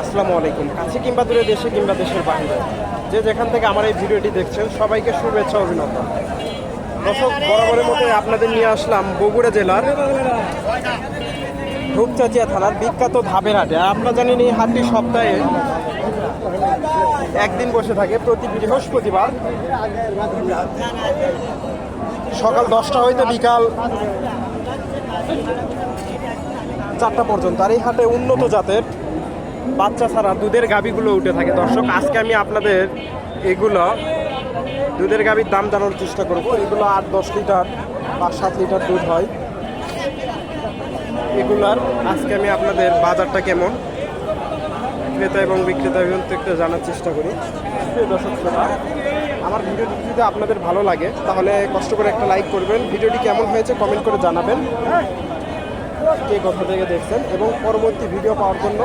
আসসালামু আলাইকুম। কাছে কিংবা দূরে দেশে কিংবা দেশের বাইরে। যে যেখান থেকে আমার এই ভিডিওটি দেখছেন, সবাইকে শুভেচ্ছা অভিনন্দন। দর্শক, বরাবরের মতো আপনাদের নিয়ে আসলাম বগুড়া জেলার ধূপচাচিয়া থানার বিখ্যাত ধাপের হাটে। আপনারা জানেন এই হাটটি সপ্তাহে একদিন বসে থাকে, প্রতি বৃহস্পতিবার। সকাল দশটা হইতে বিকাল চারটা পর্যন্ত। আর এই হাটে উন্নত জাতের বাচ্চা ছাড়া দুধের গাবিগুলো উঠে থাকে। দর্শক, আজকে আমি আপনাদের এগুলো দুধের গাবির দাম জানানোর চেষ্টা করব। এগুলো আট দশ লিটার পাঁচ সাত লিটার দুধ হয়। এগুলার আজকে আমি আপনাদের বাজারটা কেমন? ক্রেতা এবং বিক্রেতা বিভ্রান্ত একটু জানার চেষ্টা করি। দর্শক, শ্রোতা, আমার ভিডিওটি যদি আপনাদের ভালো লাগে, তাহলে কষ্ট করে একটা লাইক করবেন। ভিডিওটি কেমন হয়েছে কমেন্ট করে জানাবেন। কে কোথা থেকে দেখছেন এবং পরবর্তী ভিডিও পাওয়ার জন্য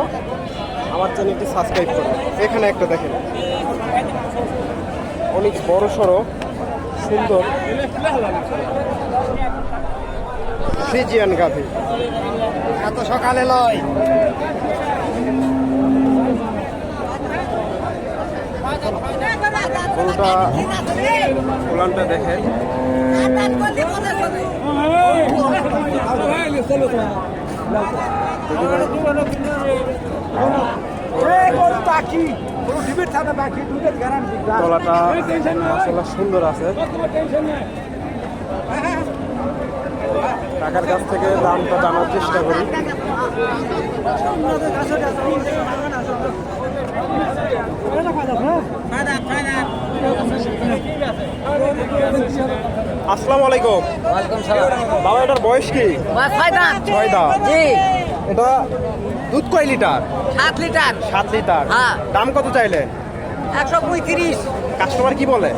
আমার চ্যানেলটি সাবস্ক্রাইব করুন। এখানে একটা দেখেন। অনেক বড় সড়ো সুন্দর। ফ্রিজিয়ান গাভি। এত সকালে লয়। গরুটা উলানটা দেখেন তলাটা সুন্দর আছে। টাকার কাছ থেকে দামটা জানার চেষ্টা করি। আসসালামু আলাইকুম। বাবা এটার বয়স কি? ছয় জি। এটা দুধ কয় লিটার? সাত লিটার। সাত লিটার। হ্যাঁ। দাম কত চাইলেন একশো পঁয়ত্রিশ। কাস্টমার কি বলে?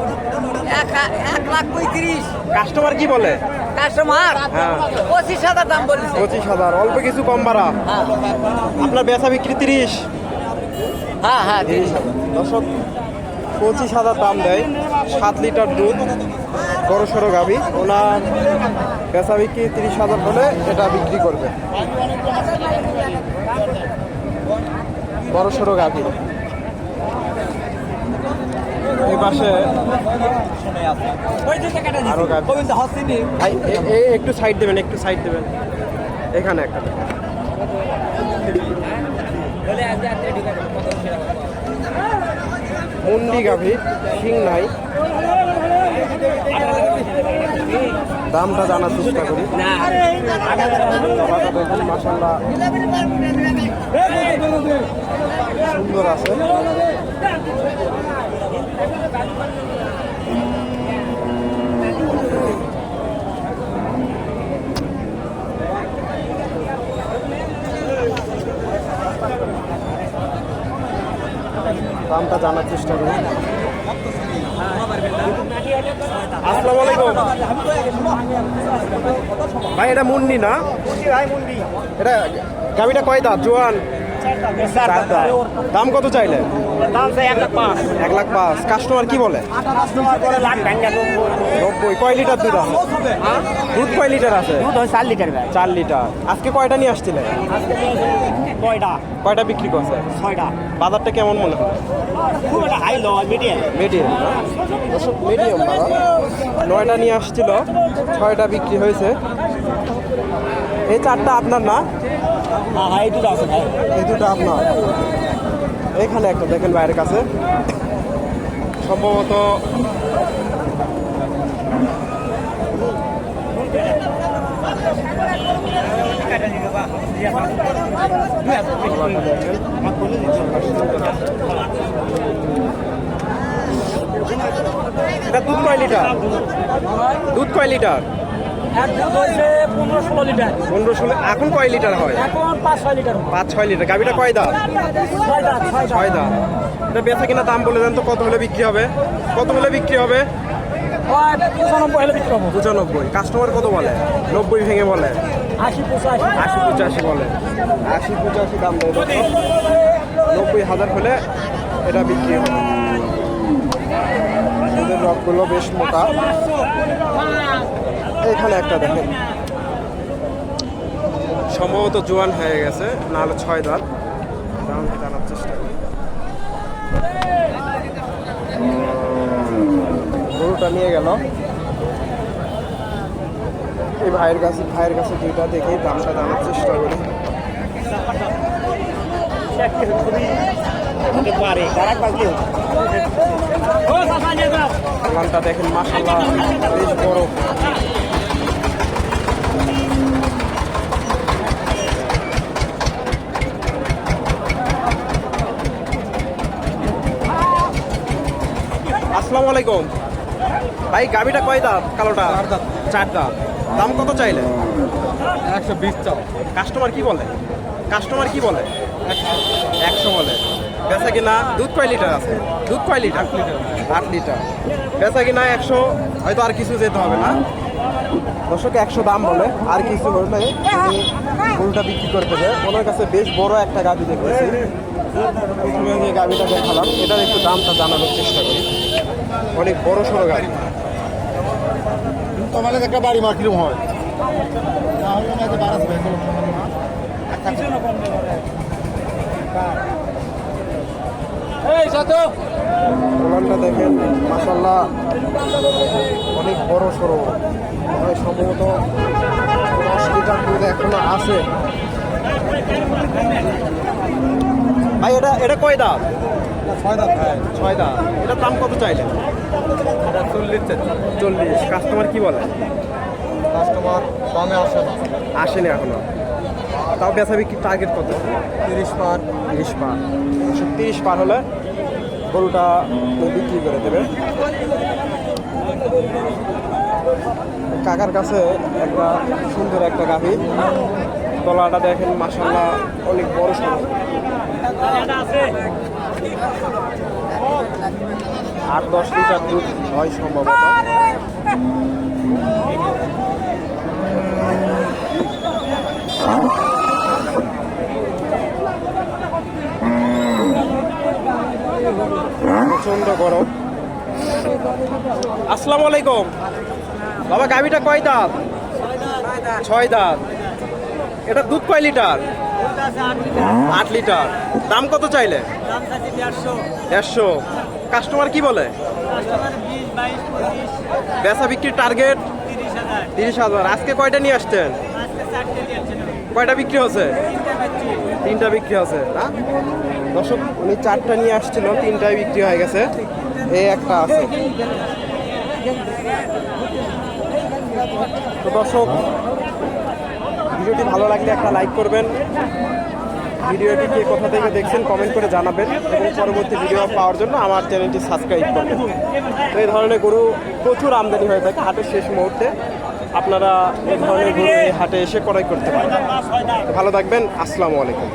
এক লাখ পঁয়ত্রিশ। কাস্টমার কি বলে? কাস্টমার? হ্যাঁ। পঁচিশ হাজার দাম বলেছে। পঁচিশ হাজার অল্প কিছু কম বাড়া। হ্যাঁ। আপনার বেচা বিক্রি তিরিশ। হ্যাঁ হ্যাঁ তিরিশ। দর্শক পঁচিশ হাজার দাম দেয় সাত লিটার দুধ। বড় সড়ো গাবি ওনার বেচা বিক্রি তিরিশ হাজার হলে এটা বিক্রি করবে। বড় সড়ো গাভি। এই ভাই একটু সাইড দেবেন, একটু সাইড দেবেন। এখানে একটা। মুন্ডি গাভি, শিং নাই। দামটা জানার চেষ্টা করি। সুন্দর আছে। দামটা জানার চেষ্টা করি। আসসালামু আলাইকুম। ভাই এটা মুন্ডি না? এটা গাড়িটা কয় দাঁত? জোয়ান। দাম কত চাইলে? দাম চাই এক লাখ পাঁচ। এক লাখ পাঁচ। কাস্টমার কি বলে? নব্বই। কয় লিটার দুধ আছে? দুধ কয় লিটার আছে? দুধ হয় চার লিটার চার লিটার। আজকে কয়টা নিয়ে আসছিলে? কয়টা কয়টা বিক্রি করছে? ছয়টা। বাজারটা কেমন মনে হয়? খুব একটা হাই লয় মিডিয়াম মিডিয়াম মিডিয়াম নয়টা নিয়ে আসছিল ছয়টা বিক্রি হয়েছে। এই চারটা আপনার না? হ্যাঁ হ্যাঁ এই দুটো আছে এই দুটো আপনার। এখানে একটা দেখেন বাইরের কাছে। সম্ভবত এটা দুধ কয় লিটার? দুধ কয় লিটার? পনেরো ষোলো লিটার। পনেরো ষোলো এখন কয় লিটার হয়? এখন পাঁচ ছয় লিটার পাঁচ ছয় লিটার গাভিটা কয় ছয়টা ছয় দাঁত এটা বেচা কিনা দাম বলে দেন তো কত হলে বিক্রি হবে? কত হলে বিক্রি হবে? পঁচানব্বই হলে বিক্রি হব। পঁচানব্বই। কাস্টমার কত বলে? নব্বই ভেঙে বলে। আশি পঁচাশি। আশি পঁচাশি বলে। আশি পঁচাশি দাম দেয়। নব্বই হাজার হলে এটা বিক্রি হবে। রকগুলো বেশ মোটা। এখানে একটা দেখেন। সম্ভবত জোয়ান হয়ে গেছে, নাহলে ছয় দল। দামকে জানার চেষ্টা করি। গরুটা নিয়ে গেল। এই ভাইয়ের কাছে ভাইয়ের কাছে দুইটা দেখে দামটা জানার চেষ্টা করি। দেখেন মাসাল্লাহ বেশ বড়। আসসালামু আলাইকুম। ভাই গাবিটা কয় দাঁত? কালোটা? চার দাঁত। দাম কত চাইলে? একশো বিশ চাও। কাস্টমার কি বলে? কাস্টমার কি বলে? একশো বলে। বেচা কিনা দুধ কয় লিটার আছে? দুধ কয় লিটার। আট লিটার। বেচা কিনা একশো হয়তো আর কিছু যেতে হবে না। দর্শক একশো দাম বলে আর কিছু হলে তিনি ফুলটা বিক্রি করে দেবে ওনার কাছে বেশ বড় একটা গাবি দেখতেছি প্রথমে যে গাবিটা দেখালাম এটার একটু দামটা জানানোর চেষ্টা করি। অনেক বড় সড়ো গাড়ি তোমার একটা বাড়ি মার কিরম হয় একটা বারাস ভেঙে এই সাথে ওলানটা দেখেন মাসাল্লাহ অনেক বড় সড়ো হয় সম্ভবত দশ লিটার দুধ এখনও আছে। ভাই এটা এটা কয় দাম ছয় দাঁত ভাই। ছয় দাম এটার দাম কত চাইলেন? এটা চল্লিশ চল্লিশ। কাস্টমার কি বলে? কাস্টমার দামে আসে না। আসেনি এখনও। তাও বেচা বিক্রি টার্গেট কত? তিরিশ পার। তিরিশ পার। তিরিশ পার হলে গরুটা বিক্রি করে দেবে। কাকার কাছে একটা সুন্দর একটা গাভী। তলাটা দেখেন মাসাল্লাহ অনেক বড় সড়ো আট দশ লিটার দুধ হয় সম্ভবত। প্রচণ্ড গরম আসসালামু আলাইকুম। বাবা, গাভিটা কয় দাঁত? ছয় দাঁত। এটা দুধ কয় লিটার? আট লিটার। দাম কত চাইলে? দেড়শো। কাস্টমার কি বলে? বেচা বিক্রির টার্গেট? তিরিশ হাজার। আজকে কয়টা নিয়ে আসছেন? কয়টা বিক্রি হচ্ছে তিনটা বিক্রি হচ্ছে না? দর্শক, উনি চারটা নিয়ে আসছিল, তিনটায় বিক্রি হয়ে গেছে। এই একটা আছে। তো দর্শক, ভিডিওটি ভালো লাগলে একটা লাইক করবেন। ভিডিওটি কে কোথা থেকে দেখছেন কমেন্ট করে জানাবেন এবং পরবর্তী ভিডিও পাওয়ার জন্য আমার চ্যানেলটি সাবস্ক্রাইব করবেন। তো এই ধরনের গরু প্রচুর আমদানি হয়ে থাকে হাটের শেষ মুহূর্তে। আপনারা এই ধরনের গরু হাটে এসে ক্রয় করতে পারেন। ভালো থাকবেন, আসসালামু আলাইকুম।